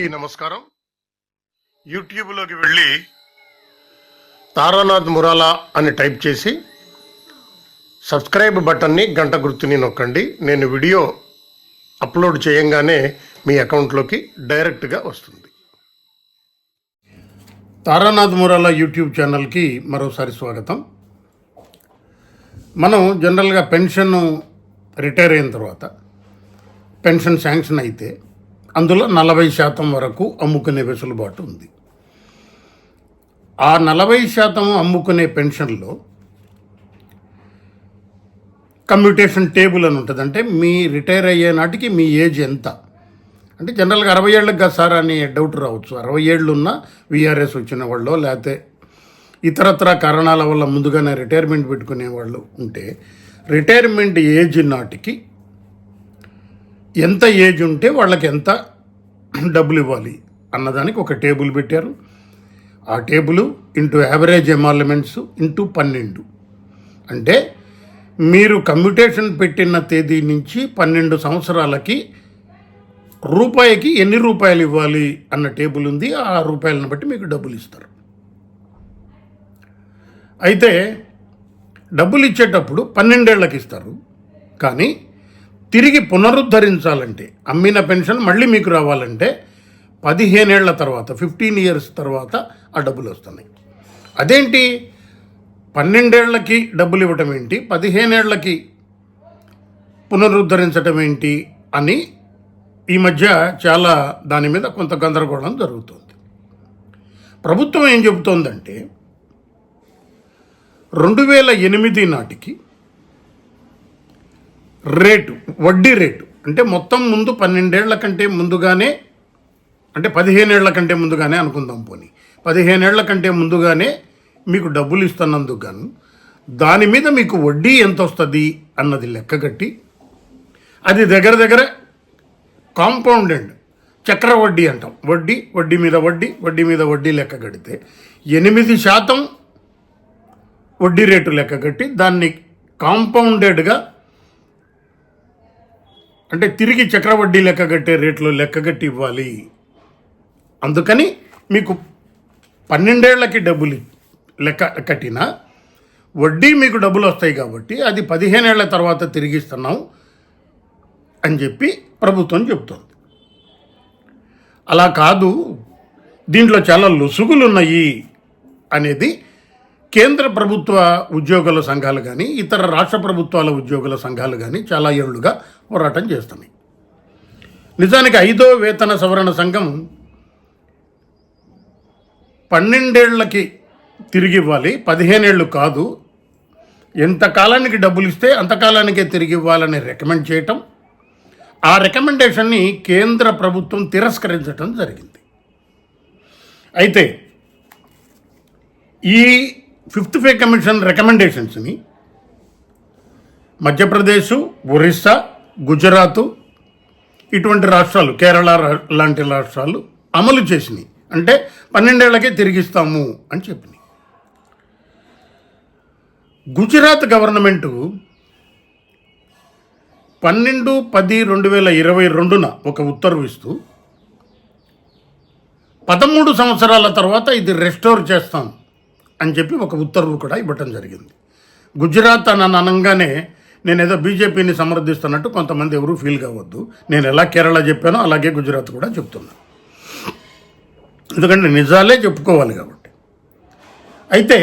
అందరికీ నమస్కారం. యూట్యూబ్లోకి వెళ్ళి తారానాథ్ మురాలా అని టైప్ చేసి సబ్స్క్రైబ్ బటన్ని గంట గుర్తుని నొక్కండి. నేను వీడియో అప్లోడ్ చేయంగానే మీ అకౌంట్లోకి డైరెక్ట్గా వస్తుంది. తారానాథ్ మురాలా యూట్యూబ్ ఛానల్కి మరోసారి స్వాగతం. మనం జనరల్గా పెన్షన్ రిటైర్ అయిన తర్వాత పెన్షన్ శాంక్షన్ అయితే అందులో నలభై శాతం వరకు అమ్ముకునే వెసులుబాటు ఉంది. ఆ నలభై శాతం అమ్ముకునే పెన్షన్లో కమ్యూటేషన్ టేబుల్ అని ఉంటుంది. అంటే మీ రిటైర్ అయ్యే నాటికి మీ ఏజ్ ఎంత? అంటే జనరల్గా అరవై ఏళ్ళకి కదా సార్ అని డౌట్ రావచ్చు. అరవై ఏళ్ళు ఉన్న విఆర్ఎస్ వచ్చిన వాళ్ళు లేకపోతే ఇతరత్ర కారణాల వల్ల ముందుగానే రిటైర్మెంట్ పెట్టుకునే వాళ్ళు ఉంటే రిటైర్మెంట్ ఏజ్ నాటికి ఎంత ఏజ్ ఉంటే వాళ్ళకి ఎంత డబ్బులు ఇవ్వాలి అన్నదానికి ఒక టేబుల్ పెట్టారు. ఆ table into average emoluments into పన్నెండు. అంటే మీరు కమ్యూటేషన్ పెట్టిన తేదీ నుంచి పన్నెండు సంవత్సరాలకి రూపాయికి ఎన్ని రూపాయలు ఇవ్వాలి అన్న టేబుల్ ఉంది. ఆ రూపాయలను బట్టి మీకు డబ్బులు ఇస్తారు. అయితే డబ్బులు ఇచ్చేటప్పుడు పన్నెండేళ్ళకి ఇస్తారు. కానీ తిరిగి పునరుద్ధరించాలంటే అమ్మిన పెన్షన్ మళ్ళీ మీకు రావాలంటే పదిహేనేళ్ళ తర్వాత ఫిఫ్టీన్ ఇయర్స్ తర్వాత ఆ డబ్బులు వస్తున్నాయి. అదేంటి? పన్నెండేళ్ళకి డబ్బులు ఇవ్వటం ఏంటి? పదిహేనేళ్ళకి పునరుద్ధరించటం ఏంటి? అని ఈ మధ్య చాలా దాని మీద కొంత గందరగోళం జరుగుతుంది. ప్రభుత్వం ఏం చెబుతోందంటే రెండు వేల ఎనిమిది నాటికి రేటు వడ్డీ రేటు. అంటే మొత్తం ముందు పన్నెండేళ్ళ కంటే ముందుగానే అంటే పదిహేనేళ్ళ కంటే ముందుగానే అనుకుందాం పోనీ. పదిహేనేళ్ళ కంటే ముందుగానే మీకు డబ్బులు ఇస్తున్నందుకు గాను దాని మీద మీకు వడ్డీ ఎంత వస్తుంది అన్నది లెక్క కట్టి అది దగ్గర దగ్గర కాంపౌండెండ్ చక్ర వడ్డీ అంటాం. వడ్డీ వడ్డీ మీద వడ్డీ వడ్డీ మీద వడ్డీ లెక్క కడితే ఎనిమిది శాతం వడ్డీ రేటు లెక్క కట్టి దాన్ని కాంపౌండెడ్గా అంటే తిరిగి చక్రవడ్డీ లెక్క కట్టే రేట్లో లెక్క కట్టి ఇవ్వాలి. అందుకని మీకు పన్నెండేళ్ళకి డబ్బులు లెక్క కట్టినా వడ్డీ మీకు డబ్బులు వస్తాయి కాబట్టి అది పదిహేనేళ్ళ తర్వాత తిరిగిస్తున్నాం అని చెప్పి ప్రభుత్వం చెబుతోంది అలా కాదు దీంట్లో చాలా లొసుగులు ఉన్నాయి అనేది కేంద్ర ప్రభుత్వ ఉద్యోగుల సంఘాలు కానీ ఇతర రాష్ట్ర ప్రభుత్వాల ఉద్యోగుల సంఘాలు కానీ చాలా ఏళ్ళుగా పోరాటం చేస్తున్నాయి. నిజానికి ఐదో వేతన సవరణ సంఘం పన్నెండేళ్ళకి తిరిగి ఇవ్వాలి పదిహేనేళ్ళు కాదు. ఎంత కాలానికి డబ్బులు ఇస్తే అంతకాలానికే తిరిగి ఇవ్వాలని రికమెండ్ చేయటం ఆ రికమెండేషన్ని కేంద్ర ప్రభుత్వం తిరస్కరించటం జరిగింది. అయితే ఈ ఫిఫ్త్ పే కమిషన్ రికమెండేషన్స్ని మధ్యప్రదేశ్ ఒరిస్సా గుజరాత్ ఇటువంటి రాష్ట్రాలు కేరళ లాంటి రాష్ట్రాలు అమలు చేసినాయి. అంటే పన్నెండేళ్ళకే తిరిగిస్తాము అని చెప్పినాయి. గుజరాత్ గవర్నమెంటు పన్నెండు పది రెండు వేల ఇరవై రెండున ఒక ఉత్తర్వు ఇస్తూ పదమూడు సంవత్సరాల తర్వాత ఇది రెస్టోర్ చేస్తాం. అని చెప్పి ఒక ఉత్తర్వు కూడా ఇవ్వటం జరిగింది. గుజరాత్ అని అనగానే నేను ఏదో బీజేపీని సమర్థిస్తున్నట్టు కొంతమంది ఎవరు ఫీల్ కావద్దు. నేను ఎలా కేరళ చెప్పానో అలాగే గుజరాత్ కూడా చెప్తున్నాను ఎందుకంటే నిజాలే చెప్పుకోవాలి కాబట్టి. అయితే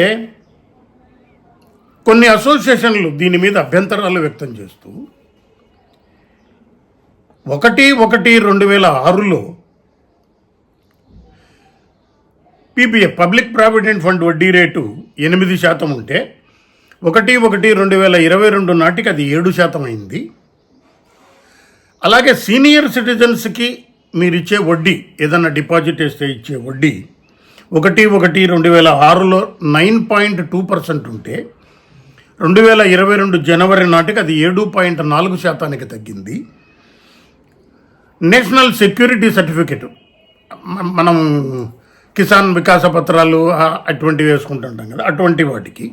కొన్ని అసోసియేషన్లు దీని మీద అభ్యంతరాలు వ్యక్తం చేస్తూ ఒకటి ఒకటి రెండు వేల ఆరులో పీపీఎఫ్ పబ్లిక్ ప్రావిడెంట్ ఫండ్ వడ్డీ రేటు ఎనిమిది శాతం ఉంటే ఒకటి ఒకటి రెండు వేల ఇరవై రెండు నాటికి అది ఏడు శాతం అయింది. అలాగే సీనియర్ సిటిజన్స్కి మీరు ఇచ్చే వడ్డీ ఏదైనా డిపాజిట్ వేస్తే ఇచ్చే వడ్డీ ఒకటి ఒకటి రెండు వేల ఆరులో నైన్ పాయింట్ టూ పర్సెంట్ ఉంటే రెండు వేల ఇరవై రెండు జనవరి నాటికి అది ఏడు పాయింట్ నాలుగు శాతానికి తగ్గింది. నేషనల్ సెక్యూరిటీ సర్టిఫికెట్ మనం కిసాన్ వికాస పత్రాలు అటువంటివి వేసుకుంటుంటాం కదా అటువంటి వాటికి.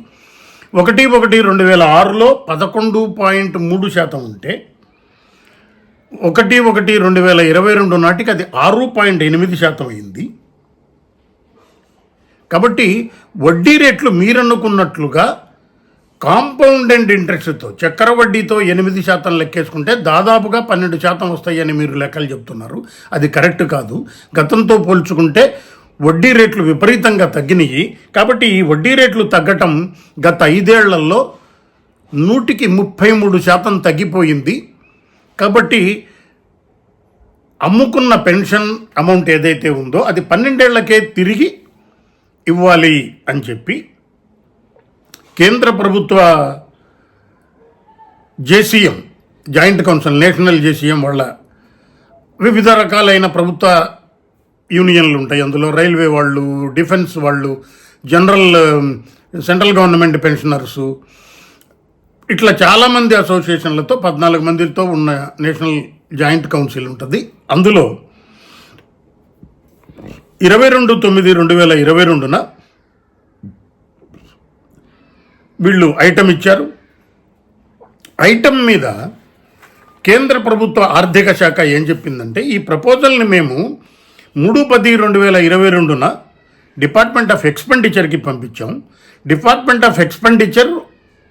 ఒకటి ఒకటి రెండు వేల ఆరులో పదకొండు పాయింట్ మూడు శాతం ఉంటే ఒకటి ఒకటి రెండు వేల ఇరవై రెండు నాటికి అది ఆరు పాయింట్ ఎనిమిది శాతం అయింది. కాబట్టి వడ్డీ రేట్లు మీరనుకున్నట్లుగా కాంపౌండెంట్ ఇంట్రెస్ట్తో చక్కెర వడ్డీతో ఎనిమిది శాతం లెక్కేసుకుంటే దాదాపుగా పన్నెండు శాతం వస్తాయని మీరు లెక్కలు చెప్తున్నారు. అది కరెక్ట్ కాదు. గతంతో పోల్చుకుంటే వడ్డీ రేట్లు విపరీతంగా తగ్గినాయి కాబట్టి ఈ వడ్డీ రేట్లు తగ్గటం గత ఐదేళ్ళలో నూటికి ముప్పై మూడు శాతం తగ్గిపోయింది. కాబట్టి అమ్ముకున్న పెన్షన్ అమౌంట్ ఏదైతే ఉందో అది పన్నెండేళ్ళకే తిరిగి ఇవ్వాలి అని చెప్పి కేంద్ర ప్రభుత్వ JCM joint council national JCM వాళ్ళ వివిధ రకాలైన ప్రభుత్వ యూనియన్లు ఉంటాయి. అందులో రైల్వే వాళ్ళు డిఫెన్స్ వాళ్ళు జనరల్ సెంట్రల్ గవర్నమెంట్ పెన్షనర్సు. ఇట్లా చాలామంది అసోసియేషన్లతో పద్నాలుగు మందితో ఉన్న నేషనల్ జాయింట్ కౌన్సిల్ ఉంటుంది. అందులో ఇరవై రెండు తొమ్మిది రెండు వేల ఇరవై రెండున వీళ్ళు ఐటమ్ ఇచ్చారు. ఐటమ్ మీద కేంద్ర ప్రభుత్వ ఆర్థిక శాఖ ఏం చెప్పిందంటే ఈ ప్రపోజల్ని మేము మూడు పది రెండు వేల ఇరవై రెండున డిపార్ట్మెంట్ ఆఫ్ ఎక్స్పెండిచర్కి పంపించాం. డిపార్ట్మెంట్ ఆఫ్ ఎక్స్పెండిచర్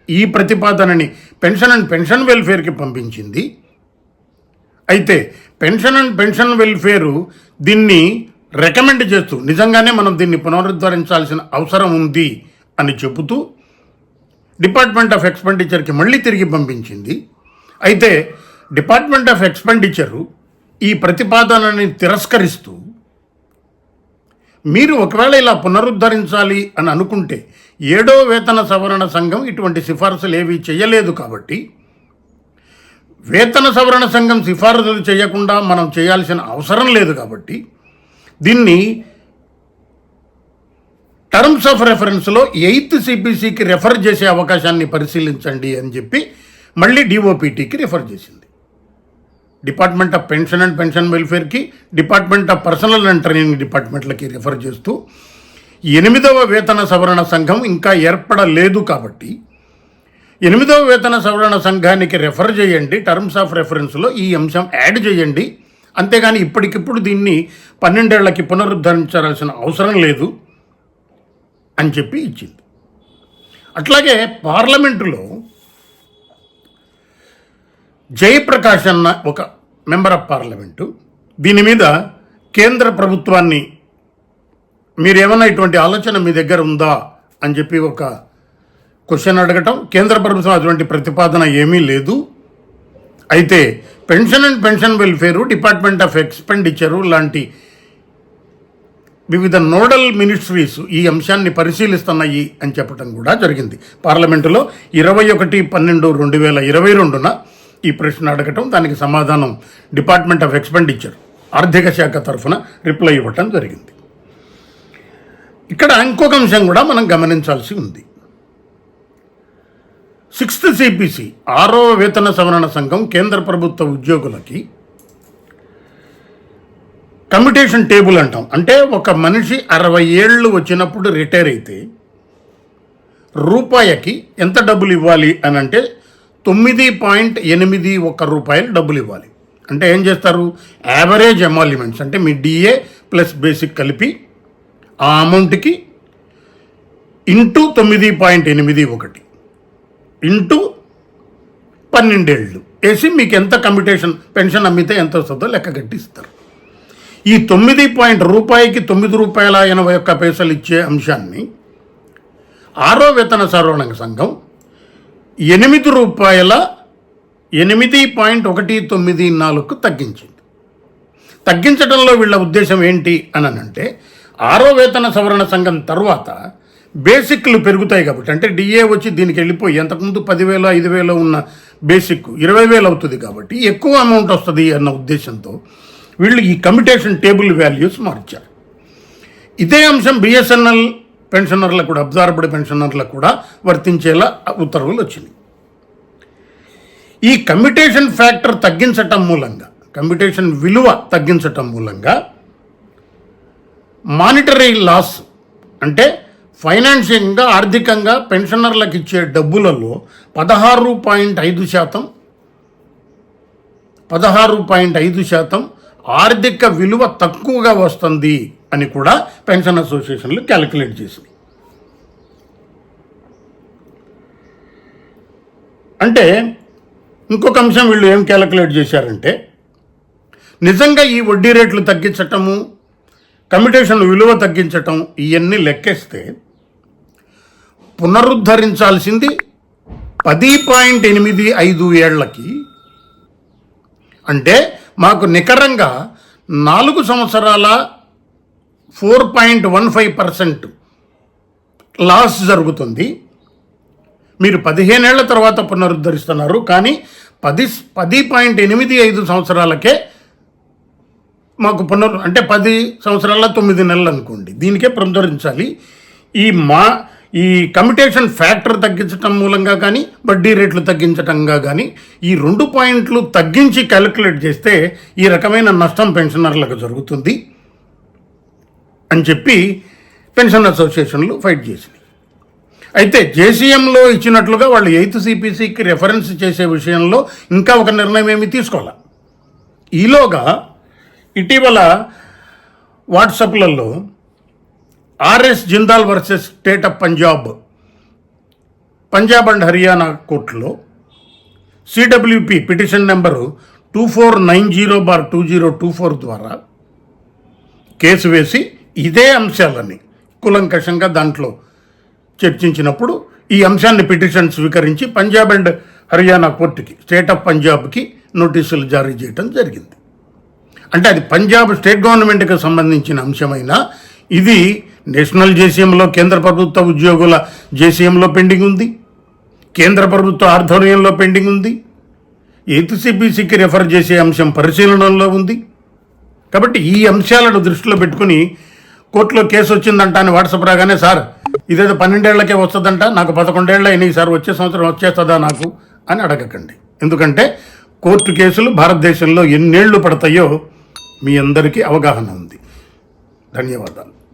ఈ ప్రతిపాదనని పెన్షన్ అండ్ పెన్షన్ వెల్ఫేర్కి పంపించింది. అయితే పెన్షన్ అండ్ పెన్షన్ వెల్ఫేరు దీన్ని రికమెండ్ చేస్తూ నిజంగానే మనం దీన్ని పునరుద్ధరించాల్సిన అవసరం ఉంది అని చెబుతూ డిపార్ట్మెంట్ ఆఫ్ ఎక్స్పెండిచర్కి మళ్ళీ తిరిగి పంపించింది. అయితే డిపార్ట్మెంట్ ఆఫ్ ఎక్స్పెండిచరు ఈ ప్రతిపాదనని తిరస్కరిస్తూ మీరు ఒకవేళ ఇలా పునరుద్ధరించాలి అని అనుకుంటే ఏడో వేతన సవరణ సంఘం ఇటువంటి సిఫార్సులు ఏవి చేయలేదు కాబట్టి వేతన సవరణ సంఘం సిఫార్సులు చేయకుండా మనం చేయాల్సిన అవసరం లేదు కాబట్టి దీన్ని టర్మ్స్ ఆఫ్ రెఫరెన్స్లో ఎయిత్ సిపిసికి రెఫర్ చేసే అవకాశాన్ని పరిశీలించండి అని చెప్పి మళ్ళీ డిఓపిటీకి రెఫర్ చేసింది. Department of pension and pension వెల్ఫేర్కి department of personnel and training డిపార్ట్మెంట్లకి refer చేస్తూ ఎనిమిదవ వేతన సవరణ సంఘం ఇంకా ఏర్పడలేదు కాబట్టి ఎనిమిదవ వేతన సవరణ సంఘానికి రెఫర్ చేయండి టర్మ్స్ ఆఫ్ రెఫరెన్స్లో ఈ అంశం యాడ్ చేయండి. అంతేగాని ఇప్పటికిప్పుడు దీన్ని పన్నెండేళ్ళకి పునరుద్ధరించాల్సిన అవసరం లేదు అని చెప్పి ఇచ్చింది. అట్లాగే పార్లమెంటులో జయప్రకాష్ అన్న ఒక మెంబర్ ఆఫ్ పార్లమెంటు. దీని మీద కేంద్ర ప్రభుత్వాన్ని మీరేమన్నా ఇటువంటి ఆలోచన మీ దగ్గర ఉందా అని చెప్పి ఒక క్వశ్చన్ అడగటం కేంద్ర ప్రభుత్వం అటువంటి ప్రతిపాదన ఏమీ లేదు. అయితే pension and pension welfare department of expenditure లాంటి వివిధ నోడల్ మినిస్ట్రీస్ ఈ అంశాన్ని పరిశీలిస్తున్నాయి అని చెప్పడం కూడా జరిగింది. పార్లమెంటులో ఇరవై ఒకటి పన్నెండు రెండు వేల ఇరవై రెండున ఈ ప్రశ్న అడగటం దానికి సమాధానం డిపార్ట్మెంట్ ఆఫ్ ఎక్స్పెండిచర్ ఆర్థిక శాఖ తరఫున రిప్లై ఇవ్వటం జరిగింది. ఇక్కడ ఇంకొక అంశం కూడా మనం గమనించాల్సి ఉంది. సిక్స్త్ సిపిసి ఆరో వేతన సవరణ సంఘం కేంద్ర ప్రభుత్వ ఉద్యోగులకి కమ్యుటేషన్ టేబుల్ అంటాం. అంటే ఒక మనిషి అరవై ఏళ్ళు వచ్చినప్పుడు రిటైర్ అయితే రూపాయికి ఎంత డబ్బులు ఇవ్వాలి అని అంటే తొమ్మిది పాయింట్ ఎనిమిది ఒక్క రూపాయలు డబ్బులు ఇవ్వాలి. అంటే ఏం చేస్తారు? యావరేజ్ ఎమాలిమెంట్స్ అంటే మీ డిఏ ప్లస్ బేసిక్ కలిపి ఆ అమౌంట్కి ఇంటూ తొమ్మిది పాయింట్ ఎనిమిది ఒకటి ఇంటూ పన్నెండేళ్ళు వేసి మీకు ఎంత కమ్యూటేషన్ పెన్షన్ అమ్మితే ఎంత వస్తుందో లెక్క కట్టిస్తారు. ఈ తొమ్మిది పాయింట్ రూపాయికి తొమ్మిది రూపాయల ఎనభై ఒక్క పైసలు ఇచ్చే అంశాన్ని ఆరో వేతన సర్వణ సంఘం ఎనిమిది రూపాయల ఎనిమిది పాయింట్ ఒకటి తొమ్మిది నాలుగుకు తగ్గించింది. తగ్గించడంలో వీళ్ళ ఉద్దేశం ఏంటి అని అంటే ఆరో వేతన సవరణ సంఘం తర్వాత బేసిక్లు పెరుగుతాయి కాబట్టి అంటే డిఏ వచ్చి దీనికి వెళ్ళిపోయి అంతకుముందు పదివేలు ఐదు వేలు ఉన్న బేసిక్ ఇరవై వేలు అవుతుంది కాబట్టి ఎక్కువ అమౌంట్ వస్తుంది అన్న ఉద్దేశంతో వీళ్ళు ఈ కమిటేషన్ టేబుల్ వాల్యూస్ మార్చారు. ఇదే అంశం బిఎస్ఎన్ఎల్ పెన్షనర్లకు కూడా అబ్జార్బ్డ్ పెన్షనర్లకు కూడా వర్తించేలా ఉత్తర్వులు వచ్చినాయి. ఈ కమ్యూటేషన్ ఫ్యాక్టర్ తగ్గించటం మూలంగా కమ్యూటేషన్ విలువ తగ్గించటం మూలంగా మానిటరీ లాస్ అంటే ఫైనాన్షియంగా ఆర్థికంగా పెన్షనర్లకు ఇచ్చే డబ్బులలో పదహారు పాయింట్ ఐదు శాతం పదహారు పాయింట్ ఐదు శాతం ఆర్థిక విలువ తక్కువగా వస్తుంది. అని కూడా పెన్షన్ అసోసియేషన్లు క్యాలిక్యులేట్ చేసింది అంటే ఇంకొక అంశం వీళ్ళు ఏం క్యాలిక్యులేట్ చేశారంటే నిజంగా ఈ వడ్డీ రేట్లు తగ్గించటము కమిటేషన్ విలువ తగ్గించటం ఇవన్నీ లెక్కేస్తే పునరుద్ధరించాల్సింది పది పాయింట్ ఎనిమిది ఐదు ఏళ్ళకి. అంటే మాకు నికరంగా నాలుగు సంవత్సరాల four point one five percent loss జరుగుతుంది. మీరు పదిహేనేళ్ళ తర్వాత పునరుద్ధరిస్తున్నారు కానీ పది పది పాయింట్ ఎనిమిది ఐదు సంవత్సరాలకే మాకు పునరు అంటే పది సంవత్సరాల తొమ్మిది నెలలు అనుకోండి. దీనికే పునరుద్ధరించాలి. ఈ మా ఈ కమిటేషన్ ఫ్యాక్టర్ తగ్గించటం మూలంగా కానీ వడ్డీ రేట్లు తగ్గించటంగా కానీ ఈ రెండు పాయింట్లు తగ్గించి క్యాలిక్యులేట్ చేస్తే ఈ రకమైన నష్టం పెన్షనర్లకు జరుగుతుంది. అని చెప్పి పెన్షన్ అసోసియేషన్లు ఫైట్ చేసినాయి. అయితే జేసీఎంలో ఇచ్చినట్లుగా వాళ్ళు ఎయిత్ సిపిసికి రెఫరెన్స్ చేసే విషయంలో ఇంకా ఒక నిర్ణయం ఏమి తీసుకోవాలి? ఈలోగా ఇటీవల వాట్సాప్లలో RS Jindal versus state of Punjab Punjab and Haryana కోర్టులో CWP petition number two four nine zero bar two zero two four ద్వారా కేసు వేసి ఇదే అంశాలని కులంకషంగా దాంట్లో చర్చించినప్పుడు ఈ అంశాన్ని పిటిషన్ స్వీకరించి పంజాబ్ అండ్ హర్యానా కోర్టుకి స్టేట్ ఆఫ్ పంజాబ్కి నోటీసులు జారీ చేయడం జరిగింది. అంటే అది పంజాబ్ స్టేట్ గవర్నమెంట్కి సంబంధించిన అంశమైన ఇది నేషనల్ జేసీఎంలో కేంద్ర ప్రభుత్వ ఉద్యోగుల జేసీఎంలో పెండింగ్ ఉంది కేంద్ర ప్రభుత్వ ఆధ్వర్యంలో పెండింగ్ ఉంది ఎయిత్ రెఫర్ చేసే అంశం పరిశీలనలో ఉంది. కాబట్టి ఈ అంశాలను దృష్టిలో పెట్టుకుని కోర్టులో కేసు వచ్చిందంట అని వాట్సాప్ రాగానే సార్ ఇదేదో పన్నెండేళ్ళకే వస్తుందంట నాకు పదకొండేళ్ళ అయినాయి సార్ వచ్చే సంవత్సరం వచ్చేస్తుందా నాకు? అని అడగకండి. ఎందుకంటే కోర్టు కేసులు భారతదేశంలో ఎన్నేళ్ళు పడతాయో మీ అందరికీ అవగాహన ఉంది. ధన్యవాదాలు.